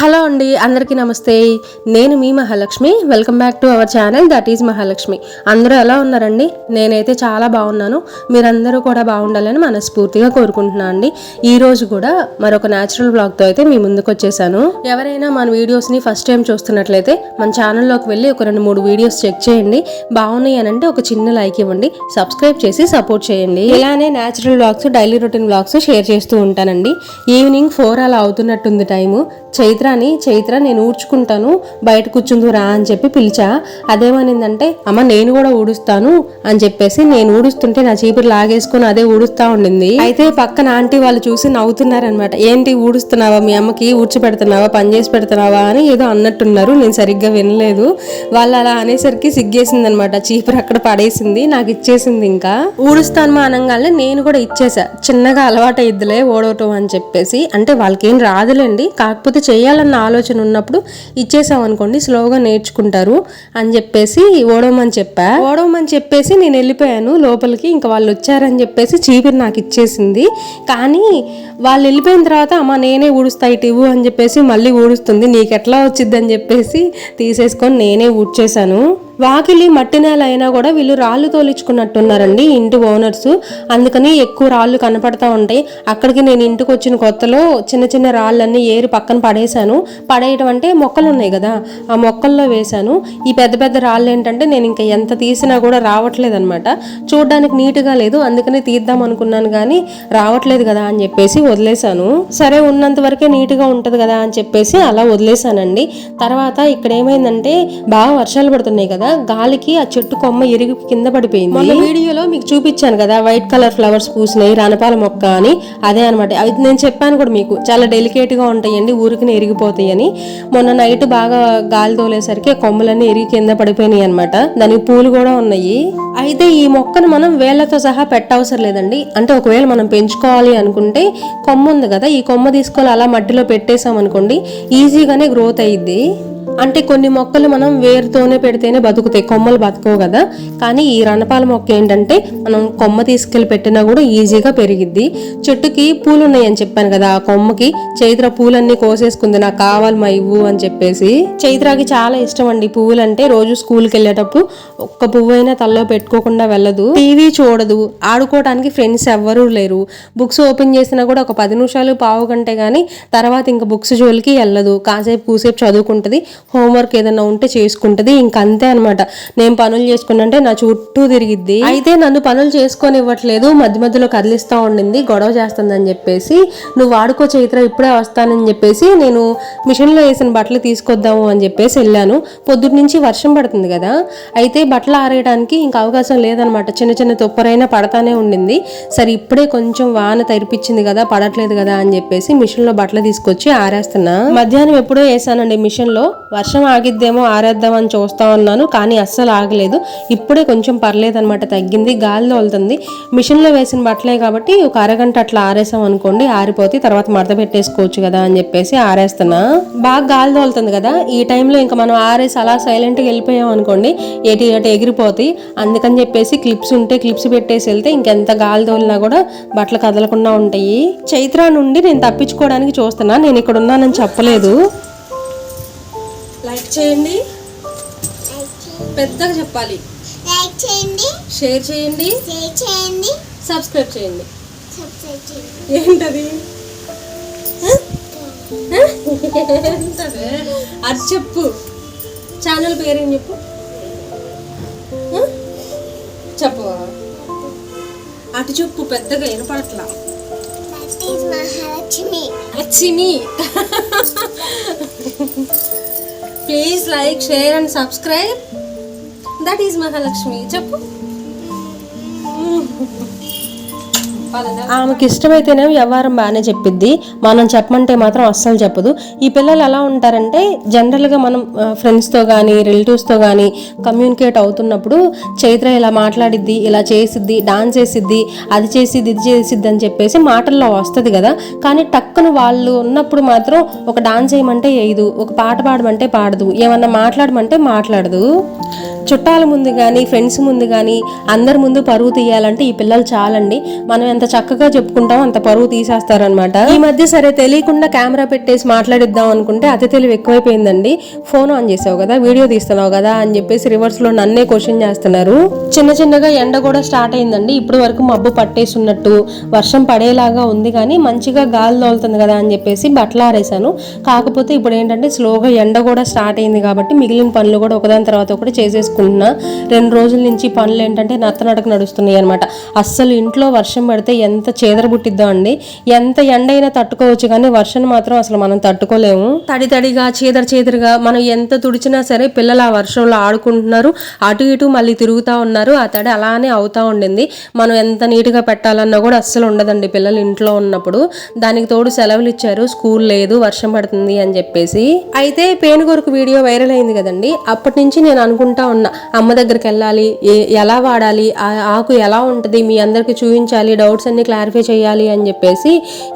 Hello అండి అందరికీ నమస్తే. నేను మీ Mahalakshmi. Welcome back to our channel that is Mahalakshmi. అందరూ ఎలా ఉన్నారండి? నేనైతే చాలా బాగున్నాను. మీరందరూ కూడా బాగుండాలని మనస్ఫూర్తిగా కోరుకుంటున్నాను అండి. ఈరోజు కూడా మరొక న్యాచురల్ బ్లాగ్తో అయితే మీ ముందుకు వచ్చేసాను. ఎవరైనా మన వీడియోస్ని ఫస్ట్ టైం చూస్తున్నట్లయితే మన ఛానల్లోకి వెళ్ళి ఒక రెండు మూడు వీడియోస్ చెక్ చేయండి. బాగున్నాయి అని అంటే ఒక చిన్న లైక్ ఇవ్వండి. సబ్స్క్రైబ్ చేసి సపోర్ట్ చేయండి. ఇలానే natural blogs daily routine blogs share చేస్తూ ఉంటానండి. ఈవినింగ్ ఫోర్ అలా అవుతున్నట్టుంది టైము చైత్రని చైత్ర నేను ఊడ్చుకుంటాను బయట కూర్చుందురా అని చెప్పి పిలిచా. అదేమనిందంటే అమ్మ నేను కూడా ఊడుస్తాను అని చెప్పేసి నేను ఊడుస్తుంటే నా చీపురు లాగేసుకొని అదే ఊడుస్తా ఉండింది. అయితే పక్కన ఆంటీ వాళ్ళు చూసి నవ్వుతున్నారనమాట ఏంటి ఊడుస్తున్నావా? మీ అమ్మకి ఊడ్చి పెడుతున్నావా? పని చేసి పెడుతున్నావా? అని ఏదో అన్నట్టున్నారు. నేను సరిగ్గా వినలేదు. వాళ్ళు అలా అనేసరికి సిగ్గేసింది అనమాట చీపురు అక్కడ పడేసింది నాకు ఇచ్చేసింది ఇంకా. ఊడుస్తాను మా అనగానే నేను కూడా ఇచ్చేసా. చిన్నగా అలవాటు ఇద్దులే ఓడవటం అని చెప్పేసి. అంటే వాళ్ళకేం రాదులేండి. కాకపోతే చేయాలి చేయాలన్న ఆలోచన ఉన్నప్పుడు ఇచ్చేసాం అనుకోండి స్లోగా నేర్చుకుంటారు అని చెప్పేసి ఓడవమని చెప్పా. ఓడవమని చెప్పేసి నేను వెళ్ళిపోయాను లోపలికి ఇంకా వాళ్ళు వచ్చారని చెప్పేసి చీపిరి నాకు ఇచ్చేసింది. కానీ వాళ్ళు వెళ్ళిపోయిన తర్వాత అమ్మ నేనే ఊడుస్తా ఇటు ఇవ్వు అని చెప్పేసి మళ్ళీ ఊడుస్తుంది. నీకు ఎట్లా వచ్చింది అని చెప్పేసి తీసేసుకొని నేనే ఊడ్చేశాను. వాకిలి మట్టి నేల అయినా కూడా వీళ్ళు రాళ్ళు తోలించుకున్నట్టున్నారండి ఇంటి ఓనర్స్. అందుకని ఎక్కువ రాళ్ళు కనపడతా ఉంటాయి. అక్కడికి నేను ఇంటికి వచ్చిన కొత్తలో చిన్న చిన్న రాళ్ళన్నీ ఏరి పక్కన పడేశాను. పడేయడం అంటే మొక్కలు ఉన్నాయి కదా ఆ మొక్కల్లో వేశాను. ఈ పెద్ద పెద్ద రాళ్ళు ఏంటంటే నేను ఇంకా ఎంత తీసినా కూడా రావట్లేదు అనమాట చూడడానికి నీట్గా లేదు అందుకని తీద్దాం అనుకున్నాను కానీ రావట్లేదు కదా అని చెప్పేసి వదిలేశాను. సరే ఉన్నంత వరకే నీట్గా ఉంటుంది కదా అని చెప్పేసి అలా వదిలేశానండి. తర్వాత ఇక్కడ ఏమైందంటే బాగా వర్షాలు పడుతున్నాయి కదా గాలికి ఆ చెట్టు కొమ్మ ఇరిగి కింద పడిపోయింది. మొన్న వీడియోలో మీకు చూపించాను కదా వైట్ కలర్ ఫ్లవర్స్ పూసినాయి రణపాల మొక్క అని. అదే అనమాట అవి నేను చెప్పాను కూడా మీకు. చాలా డెలికేట్గా ఉంటాయండి ఊరికి ఎరిగిపోతాయని. మొన్న నైట్ బాగా గాలి తోలేసరికి కొమ్మలన్నీ ఎరిగి కింద పడిపోయినాయి అనమాట దానికి పూలు కూడా ఉన్నాయి. అయితే ఈ మొక్కను మనం వేళ్ళతో సహా పెట్టవసరం లేదండి. అంటే ఒకవేళ మనం పెంచుకోవాలి అనుకుంటే కొమ్మ ఉంది కదా ఈ కొమ్మ తీసుకొని అలా మట్టిలో పెట్టేసాం అనుకోండి ఈజీగానే గ్రోత్ అయ్యిద్ది అంటే కొన్ని మొక్కలు మనం వేరుతోనే పెడితేనే బతుకుతాయి. కొమ్మలు బతకవు కదా. కానీ ఈ రణపాల మొక్క ఏంటంటే మనం కొమ్మ తీసుకెళ్ళి పెట్టినా కూడా ఈజీగా పెరిగిద్ది. చెట్టుకి పూలు ఉన్నాయని చెప్పాను కదా. ఆ కొమ్మకి చైత్ర పూలన్నీ కోసేసుకుంది. నాకు కావాలి మా ఇవ్వు అని చెప్పేసి. చైత్రకి చాలా ఇష్టం అండి పువ్వులు అంటే రోజు స్కూల్కి వెళ్ళేటప్పుడు ఒక్క పువ్వు అయినా తలలో పెట్టుకోకుండా వెళ్ళదు. టీవీ చూడదు. ఆడుకోవడానికి ఫ్రెండ్స్ ఎవ్వరూ లేరు. బుక్స్ ఓపెన్ చేసినా కూడా ఒక పది నిమిషాలు పావు గంటే కానీ తర్వాత ఇంకా బుక్స్ జోలికి వెళ్ళదు. కాసేపు కూసేపు చదువుకుంటుంది. హోంవర్క్ ఏదైనా ఉంటే చేసుకుంటది. ఇంక అంతే అనమాట నేను పనులు చేసుకున్నంటే నా చుట్టూ తిరిగిద్ది. అయితే నన్ను పనులు చేసుకొని ఇవ్వట్లేదు మధ్య మధ్యలో కదిలిస్తా ఉండింది. గొడవ చేస్తుందని చెప్పేసి నువ్వు వాడుకో చైత్ర ఇప్పుడే వస్తానని చెప్పేసి నేను మిషన్లో వేసిన బట్టలు తీసుకొద్దాము అని చెప్పేసి వెళ్ళాను. పొద్దుటి నుంచి వర్షం పడుతుంది కదా. అయితే బట్టలు ఆరేయడానికి ఇంకా అవకాశం లేదనమాట చిన్న చిన్న తుప్పరైనా పడతానే ఉండింది. సరే ఇప్పుడే కొంచెం వాన తెరిపించింది కదా పడట్లేదు కదా అని చెప్పేసి మిషన్లో బట్టలు తీసుకొచ్చి ఆరేస్తున్నా. మధ్యాహ్నం ఎప్పుడో వేసానండి మిషన్లో. వర్షం ఆగిద్దేమో ఆరేద్దామని చూస్తా ఉన్నాను కానీ అస్సలు ఆగలేదు. ఇప్పుడే కొంచెం పర్లేదనమాట తగ్గింది గాలి తోలుతుంది మిషన్లో వేసిన బట్టలే కాబట్టి ఒక అరగంట అట్లా ఆరేసాం అనుకోండి ఆరిపోతే తర్వాత మడత పెట్టేసుకోవచ్చు కదా అని చెప్పేసి ఆరేస్తున్నా. బాగా గాలి తోలుతుంది కదా ఈ టైంలో ఇంకా మనం ఆరేసి అలా సైలెంట్గా వెళ్ళిపోయాం అనుకోండి ఎటు అటు ఎగిరిపోతాయి అందుకని చెప్పేసి క్లిప్స్ ఉంటే క్లిప్స్ పెట్టేసి వెళ్తే ఇంకెంత గాలి తోలినా కూడా బట్టలు కదలకుండా ఉంటాయి. చైత్ర నుండి నేను తప్పించుకోవడానికి చూస్తున్నా నేను ఇక్కడ ఉన్నానని చెప్పలేదు. లైక్ చేయండి. పెద్దగా చెప్పాలి. లైక్ చేయండి. షేర్ చేయండి. షేర్ చేయండి. సబ్స్క్రైబ్ చేయండి. సబ్స్క్రైబ్ చేయండి. ఏంటది? అది చెప్పు. ఛానల్ పేరేం చెప్పు? చెప్పు. అటు చెప్పు పెద్దగా వినపడట్లా. Mahalakshmi Lakshmi. Please like share and subscribe that is Mahalakshmi చెప్పు ఆమెకి ఇష్టమైతేనే వ్యవహారం బాగానే చెప్పిద్ది. మనం చెప్పమంటే మాత్రం అస్సలు చెప్పదు. ఈ పిల్లలు ఎలా ఉంటారంటే జనరల్గా మనం ఫ్రెండ్స్తో కానీ రిలేటివ్స్తో కానీ కమ్యూనికేట్ అవుతున్నప్పుడు చైత్ర ఇలా మాట్లాడిద్ది ఇలా చేసిద్ది డాన్స్ చేసిద్ది అది చేసిద్ది ఇది చేసిద్ది అని చెప్పేసి మాటల్లో వస్తుంది కదా. కానీ టక్కును వాళ్ళు ఉన్నప్పుడు మాత్రం ఒక డాన్స్ చేయమంటే వేయదు ఒక పాట పాడమంటే పాడదు ఏమన్నా మాట్లాడమంటే మాట్లాడదు. చుట్టాల ముందు కానీ ఫ్రెండ్స్ ముందు కానీ అందరి ముందు పరువు తీయాలంటే ఈ పిల్లలు చాలండి. మనం ఎంత చక్కగా చెప్పుకుంటాం అంత పరువు తీసేస్తారనమాట ఈ మధ్య సరే తెలియకుండా కెమెరా పెట్టేసి మాట్లాడిద్దాం అనుకుంటే అతి తెలివి ఎక్కువైపోయిందండి. ఫోన్ ఆన్ చేసావు కదా వీడియో తీస్తున్నావు కదా అని చెప్పేసి రివర్స్లో నన్నే క్వశ్చన్ చేస్తున్నారు. చిన్న చిన్నగా ఎండ కూడా స్టార్ట్ అయిందండి. ఇప్పటి వరకు మబ్బు పట్టేసి ఉన్నట్టు వర్షం పడేలాగా ఉంది కానీ మంచిగా గాలి తోలుతుంది కదా అని చెప్పేసి బట్టలు ఆరేసాను కాకపోతే ఇప్పుడు ఏంటంటే స్లోగా ఎండ కూడా స్టార్ట్ అయింది కాబట్టి మిగిలిన పనులు కూడా ఒకదాని తర్వాత ఒకటి చేసేసుకుంటున్నా. రెండు రోజుల నుంచి పనులు ఏంటంటే నత్తనడక నడుస్తున్నాయి అనమాట అస్సలు ఇంట్లో వర్షం పడితే అయితే ఎంత చేదరబుట్టిద్దో అండి. ఎంత ఎండ అయినా తట్టుకోవచ్చు కానీ వర్షం మాత్రం అసలు మనం తట్టుకోలేము. తడి తడిగా చీదర చీదరగా మనం ఎంత తుడిచినా సరే పిల్లలు ఆ వర్షంలో ఆడుకుంటున్నారు. అటు ఇటు మళ్ళీ తిరుగుతూ ఉన్నారు. ఆ తడి అలానే అవుతా ఉండింది. మనం ఎంత నీట్గా పెట్టాలన్నా కూడా అస్సలు ఉండదండి పిల్లలు ఇంట్లో ఉన్నప్పుడు. దానికి తోడు సెలవులు ఇచ్చారు. స్కూల్ లేదు వర్షం పడుతుంది అని చెప్పేసి. అయితే పేనుగొరకు వీడియో వైరల్ అయింది కదండి. అప్పటి నుంచి నేను అనుకుంటా ఉన్నా అమ్మ దగ్గరికి వెళ్ళాలి ఎలా వాడాలి ఆ ఆకు ఎలా ఉంటుంది మీ అందరికి చూపించాలి డౌట్స్ అన్ని క్లారిఫై చేయాలి అని చెప్పేసి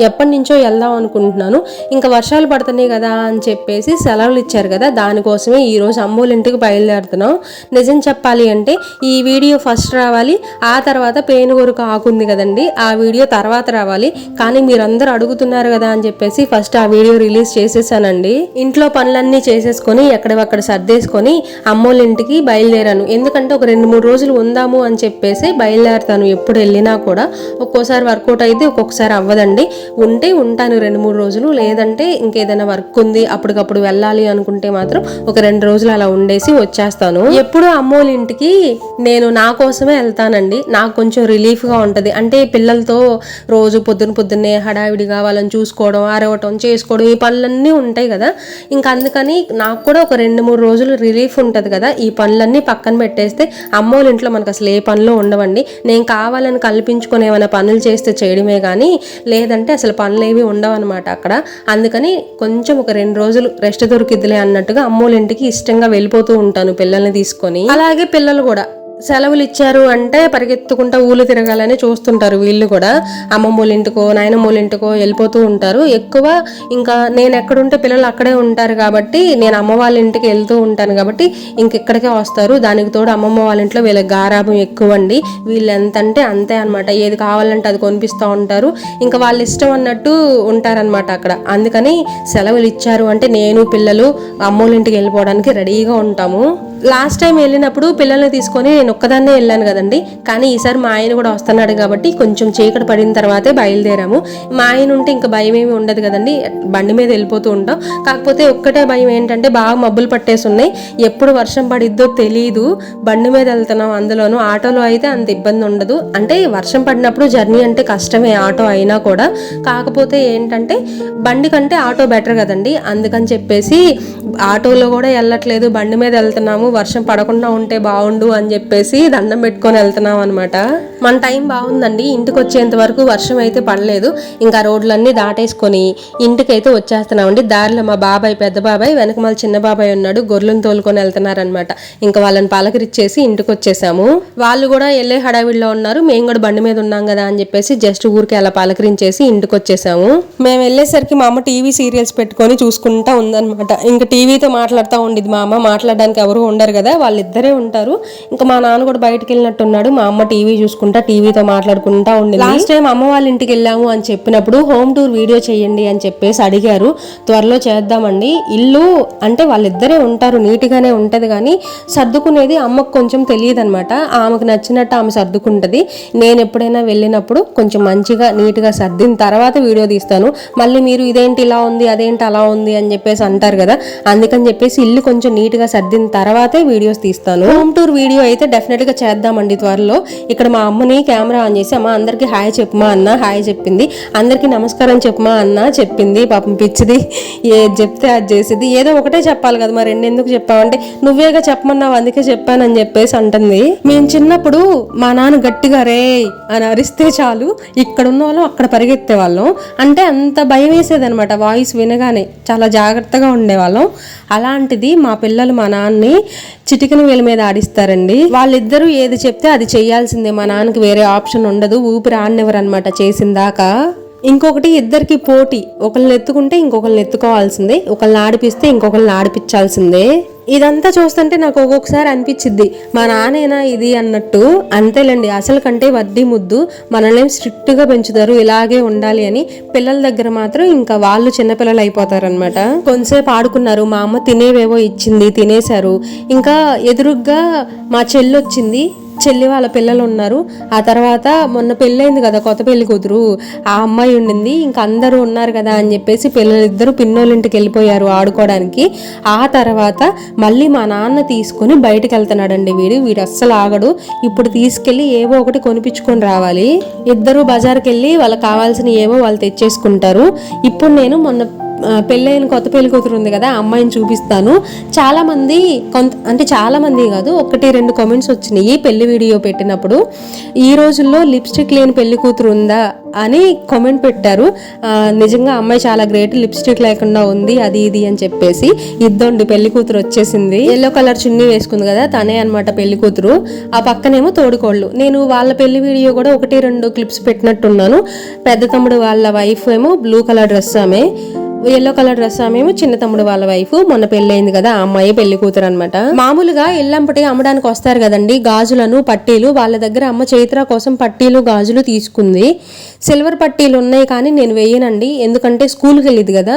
ఎప్పటి నుంచో వెళ్దాం అనుకుంటున్నాను. ఇంకా వర్షాలు పడుతున్నాయి కదా అని చెప్పేసి సెలవులు ఇచ్చారు కదా దానికోసమే ఈరోజు రోజు ఇంటికి బయలుదేరుతున్నాం. నిజం చెప్పాలి అంటే ఈ వీడియో ఫస్ట్ రావాలి ఆ తర్వాత పేనుగొరకు ఆకుంది కదండి ఆ వీడియో తర్వాత రావాలి. కానీ మీరందరూ అడుగుతున్నారు కదా అని చెప్పేసి ఫస్ట్ ఆ వీడియో రిలీజ్ చేసేసానండి. ఇంట్లో పనులన్నీ చేసేసుకొని ఎక్కడవక్కడ సర్దేసుకొని అమ్మోళ్ళ ఇంటికి బయలుదేరాను. ఎందుకంటే ఒక రెండు మూడు రోజులు ఉందాము అని చెప్పేసి బయలుదేరుతాను ఎప్పుడు వెళ్ళినా కూడా. ఒక్కోసారి వర్కౌట్ అయితే ఒక్కొక్కసారి అవ్వదండి. ఉంటే ఉంటాను రెండు మూడు రోజులు లేదంటే ఇంకేదైనా వర్క్ ఉంది అప్పటికప్పుడు వెళ్ళాలి అనుకుంటే మాత్రం ఒక రెండు రోజులు అలా ఉండేసి వచ్చేస్తాను. ఎప్పుడు అమ్మోళ్ళ ఇంటికి నేను నా కోసమే వెళ్తానండి. నాకు కొంచెం రిలీఫ్గా ఉంటుంది. అంటే పిల్లలతో రోజు పొద్దున పొద్దున్నే హడావిడిగా వాళ్ళని చూసుకోవడం అరవటం చేసుకోవడం ఈ పనులన్నీ ఉంటాయి కదా. ఇంకా అందుకని నాకు కూడా ఒక రెండు మూడు రోజులు రిలీఫ్ ఉంటుంది కదా. ఈ పనులన్నీ పక్కన పెట్టేస్తే అమ్మోళ్ళ ఇంట్లో మనకు అసలు ఏ పనులు ఉండవండి. నేను కావాలని కల్పించుకునేమైనా ఏమైనా పనులు చేస్తే చేయడమే కానీ లేదంటే అసలు పనులు ఏవి ఉండవు అనమాట అక్కడ. అందుకని కొంచెం ఒక రెండు రోజులు రెస్ట్ దొరికిద్దిలే అన్నట్టుగా అమ్మోళ్ళ ఇంటికి ఇష్టంగా వెళ్ళిపోతూ ఉంటాను పిల్లల్ని తీసుకొని. అలాగే పిల్లలు కూడా. సెలవులు ఇచ్చారు అంటే పరిగెత్తుకుంటా ఊళ్ళు తిరగాలని చూస్తుంటారు వీళ్ళు కూడా. అమ్మమ్మోళ్ళ ఇంటికో నాయనమ్మోళ్ళ ఇంటికో వెళ్ళిపోతూ ఉంటారు. ఎక్కువ ఇంకా నేను ఎక్కడుంటే పిల్లలు అక్కడే ఉంటారు కాబట్టి నేను అమ్మ వాళ్ళ ఇంటికి వెళ్తూ ఉంటాను కాబట్టి ఇంక ఇక్కడికే వస్తారు. దానికి తోడు అమ్మమ్మ వాళ్ళ ఇంట్లో వీళ్ళ గారాభం ఎక్కువ అండి వీళ్ళు ఎంత అంటే అంతే అనమాట ఏది కావాలంటే అది కొనిపిస్తూ ఉంటారు. ఇంకా వాళ్ళ ఇష్టం అన్నట్టు ఉంటారనమాట అక్కడ. అందుకని సెలవులు ఇచ్చారు అంటే నేను పిల్లలు అమ్మోళ్ళ ఇంటికి వెళ్ళిపోవడానికి రెడీగా ఉంటాము. లాస్ట్ టైం వెళ్ళినప్పుడు పిల్లల్ని తీసుకొని నేను ఒక్కదాన్నే వెళ్ళాను కదండి. కానీ ఈసారి మా ఆయన కూడా వస్తున్నాడు కాబట్టి కొంచెం చీకటి పడిన తర్వాతే బయలుదేరాము. మా ఆయన ఉంటే ఇంకా భయం ఏమి ఉండదు కదండి. బండి మీద వెళ్ళిపోతూ ఉంటాం. కాకపోతే ఒక్కటే భయం ఏంటంటే బాగా మబ్బులు పట్టేసి ఉన్నాయి. ఎప్పుడు వర్షం పడిద్దో తెలియదు బండి మీద వెళ్తున్నాం అందులోనూ. ఆటోలో అయితే అంత ఇబ్బంది ఉండదు. అంటే వర్షం పడినప్పుడు జర్నీ అంటే కష్టమే ఆటో అయినా కూడా. కాకపోతే ఏంటంటే బండి కంటే ఆటో బెటర్ కదండి. అందుకని చెప్పేసి ఆటోలో కూడా వెళ్ళట్లేదు. బండి మీద వెళ్తున్నాము. వర్షం పడకుండా ఉంటే బాగుండు అని చెప్పేసి దండం పెట్టుకొని వెళ్తున్నాం అనమాట మన టైం బాగుందండి. ఇంటికి వచ్చేంత వరకు వర్షం అయితే పడలేదు. ఇంకా రోడ్లన్నీ దాటేసుకొని ఇంటికైతే వచ్చేస్తున్నామండి. దారిలో మా బాబాయ్ పెద్ద బాబాయ్ వెనక మళ్ళీ చిన్న బాబాయ్ ఉన్నాడు. గొర్రెలను తోలుకొని వెళ్తున్నారనమాట ఇంకా వాళ్ళని పలకరిచ్చేసి ఇంటికి వచ్చేసాము. వాళ్ళు కూడా వెళ్ళే హడావిడిలో ఉన్నారు. మేము కూడా బండి మీద ఉన్నాం కదా అని చెప్పేసి జస్ట్ ఊరికి అలా పలకరించేసి ఇంటికి వచ్చేసాము. మేము వెళ్ళేసరికి మా అమ్మ టీవీ సీరియల్స్ పెట్టుకొని చూసుకుంటా ఉందన్నమాట. ఇంకా టీవీతో మాట్లాడుతూ ఉండేది మా అమ్మ. మాట్లాడడానికి ఎవరు ఉండరు కదా. వాళ్ళిద్దరే ఉంటారు. ఇంకా మా నాన్న కూడా బయటకు వెళ్ళినట్టున్నాడు మా అమ్మ టీవీ చూసుకుంటా టీవీతో మాట్లాడుకుంటా ఉండేది. లాస్ట్ టైం అమ్మ వాళ్ళ ఇంటికి వెళ్ళాము అని చెప్పినప్పుడు హోమ్ టూర్ వీడియో చేయండి అని చెప్పేసి అడిగారు. త్వరలో చేద్దామండి. ఇల్లు అంటే వాళ్ళిద్దరే ఉంటారు నీట్గానే ఉంటది కానీ సర్దుకునేది అమ్మకు కొంచెం తెలియదు అనమాట ఆమెకు నచ్చినట్టు ఆమె సర్దుకుంటది. నేను ఎప్పుడైనా వెళ్ళినప్పుడు కొంచెం మంచిగా నీట్గా సర్దిన తర్వాత వీడియో తీస్తాను. మళ్ళీ మీరు ఇదేంటి ఇలా ఉంది అదేంటి అలా ఉంది అని చెప్పేసి అంటారు కదా. అందుకని చెప్పేసి ఇల్లు కొంచెం నీట్గా సర్దిన తర్వాతే వీడియోస్ తీస్తాను. హోమ్ టూర్ వీడియో అయితే డెఫినెట్గా చేద్దామండి త్వరలో. ఇక్కడ మా అమ్మని కెమెరా ఆన్ చేసి అమ్మ అందరికి హాయ్ చెప్పుమా అన్న హాయ్ చెప్పింది. అందరికి నమస్కారం చెప్పుమా అన్న చెప్పింది. పాపం పిచ్చిది ఏది చెప్తే అది చేసేది ఏదో ఒకటే చెప్పాలి కదా మరి రెండు ఎందుకు చెప్పావంటే నువ్వేగా చెప్పమన్నావు అందుకే చెప్పానని చెప్పేసి అంటుంది. మేము చిన్నప్పుడు మా నాన్న గట్టిగా రే అని అరిస్తే చాలు. ఇక్కడ ఉన్న వాళ్ళం అక్కడ పరిగెత్తే వాళ్ళం అంటే అంత భయం వేసేదనమాట వాయిస్ వినగానే. చాలా జాగ్రత్తగా ఉండేవాళ్ళం. అలాంటిది మా పిల్లలు మా నాన్నని చిటికన వేల మీద ఆడిస్తారండి. వాళ్ళిద్దరూ ఏది చెప్తే అది చేయాల్సిందే. మా నాన్నకి వేరే ఆప్షన్ ఉండదు. ఊపిరి ఆడనివ్వరు అనమాట చేసిందాకా. ఇంకొకటి ఇద్దరికి పోటీ. ఒకళ్ళని ఎత్తుకుంటే ఇంకొకళ్ళని ఎత్తుకోవాల్సిందే. ఒకళ్ళని ఆడిపిస్తే ఇంకొకళ్ళని ఆడిపించాల్సిందే. ఇదంతా చూస్తుంటే నాకు ఒక్కొక్కసారి అనిపించింది మా నాన్నేనా ఇది అన్నట్టు. అంతేలేండి అసలు కంటే వడ్డీ ముద్దు మనల్ని స్ట్రిక్ట్గా పెంచుతారు ఇలాగే ఉండాలి అని పిల్లల దగ్గర మాత్రం ఇంకా వాళ్ళు చిన్నపిల్లలు అయిపోతారనమాట కొంతసేపు ఆడుకున్నారు మా అమ్మ తినేవేవో ఇచ్చింది తినేశారు. ఇంకా ఎదురుగ్గా మా చెల్లి వచ్చింది చెల్లి వాళ్ళ పిల్లలు ఉన్నారు. ఆ తర్వాత మొన్న పెళ్ళైంది కదా కొత్త పెళ్ళి కూతురు. ఆ అమ్మాయి ఉండింది. ఇంకా అందరూ ఉన్నారు కదా అని చెప్పేసి పిల్లలిద్దరూ పిన్నోళ్ళింటికి వెళ్ళిపోయారు ఆడుకోవడానికి. ఆ తర్వాత మళ్ళీ మా నాన్న తీసుకుని బయటకు వెళ్తున్నాడండి వీడు. వీడు అస్సలు ఆగడు. ఇప్పుడు తీసుకెళ్ళి ఏవో ఒకటి కొనిపించుకొని రావాలి. ఇద్దరు బజార్కి వెళ్ళి వాళ్ళకి కావాల్సిన ఏవో వాళ్ళు తెచ్చేసుకుంటారు. ఇప్పుడు నేను మొన్న పెళ్ళైన కొత్త పెళ్ళి కూతురు ఉంది కదా ఆ అమ్మాయిని చూపిస్తాను. చాలామంది కొంత అంటే చాలామంది కాదు ఒకటి రెండు కామెంట్స్ వచ్చినాయి పెళ్ళి వీడియో పెట్టినప్పుడు. ఈ రోజుల్లో లిప్స్టిక్ లేని పెళ్ళి కూతురు ఉందా అని కామెంట్ పెట్టారు. నిజంగా అమ్మాయి చాలా గ్రేట్ లిప్స్టిక్ లేకుండా ఉంది అది ఇది అని చెప్పేసి. ఇద్దండి పెళ్ళి కూతురు వచ్చేసింది. ఎల్లో కలర్ చున్నీ వేసుకుంది కదా తనే అన్నమాట పెళ్ళి కూతురు. ఆ పక్కనేమో తోడుకోళ్ళు. నేను వాళ్ళ పెళ్ళి వీడియో కూడా ఒకటి రెండు క్లిప్స్ పెట్టినట్టున్నాను. పెద్ద తమ్ముడు వాళ్ళ వైఫ్ ఏమో బ్లూ కలర్ డ్రెస్ ఆమె. ఎల్లో కలర్ డ్రెస్ ఆమెమో చిన్న తమ్ముడు వాళ్ళ వైఫ్ మొన్న పెళ్ళైంది కదా ఆ అమ్మాయి పెళ్ళి కూతురు అనమాట మామూలుగా ఇల్లంపటి అమ్మడానికి వస్తారు కదండి గాజులను పట్టీలు. వాళ్ళ దగ్గర అమ్మ చైత్ర కోసం పట్టీలు గాజులు తీసుకుంది. సిల్వర్ పట్టీలు ఉన్నాయి కానీ నేను వేయనండి. ఎందుకంటే స్కూల్కి వెళ్ళింది కదా.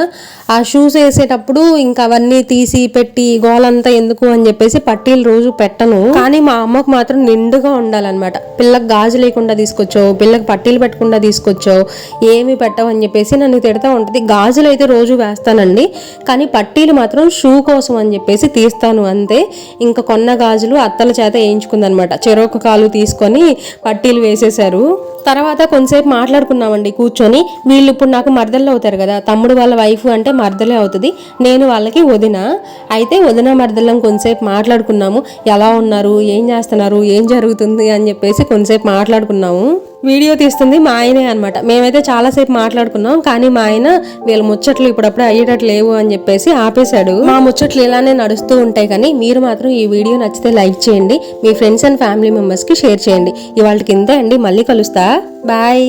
ఆ షూస్ వేసేటప్పుడు ఇంకా అవన్నీ తీసి పెట్టి గోలంతా ఎందుకు అని చెప్పేసి పట్టీలు రోజు పెట్టను. కానీ మా అమ్మకు మాత్రం నిండుగా ఉండాలన్నమాట. పిల్లకి గాజు లేకుండా తీసుకొచ్చావు పిల్లకి పట్టీలు పెట్టకుండా తీసుకొచ్చావు ఏమి పెట్టవు అని చెప్పేసి నన్ను తిడతా ఉంటుంది. గాజులు అయితే రోజు వేస్తానండి. కానీ పట్టీలు మాత్రం షూ కోసం అని చెప్పేసి తీస్తాను అంతే. ఇంకా కొన్న గాజులు అత్తల చేత వేయించుకుందనమాట. చెరొక కాలు తీసుకొని పట్టీలు వేసేశారు. తర్వాత కొంతసేపు మాట్లాడుకున్నామండి కూర్చొని. వీళ్ళు ఇప్పుడు నాకు మరదళ్ళు అవుతారు కదా. తమ్ముడు వాళ్ళ వైఫ్ అంటే మరదలే అవుతుంది. నేను వాళ్ళకి వదిన. అయితే వదిన మరదళ్ళం కొంతసేపు మాట్లాడుకున్నాము. ఎలా ఉన్నారు? ఏం చేస్తున్నారు? ఏం జరుగుతుంది? అని చెప్పేసి కొంతసేపు మాట్లాడుకున్నాము. వీడియో తీస్తుంది మా ఆయనే అనమాట మేమైతే చాలాసేపు మాట్లాడుకున్నాం కానీ మా ఆయన వీళ్ళ ముచ్చట్లు ఇప్పుడప్పుడే అయ్యేటట్లు లేవు అని చెప్పేసి ఆపేశాడు. మా ముచ్చట్లు ఇలానే నడుస్తూ ఉంటాయి కానీ మీరు మాత్రం ఈ వీడియో నచ్చితే లైక్ చేయండి మీ ఫ్రెండ్స్ అండ్ ఫ్యామిలీ మెంబర్స్కి షేర్ చేయండి. ఇవాళకి ఇంతే అండి మళ్ళీ కలుస్తా. బాయ్.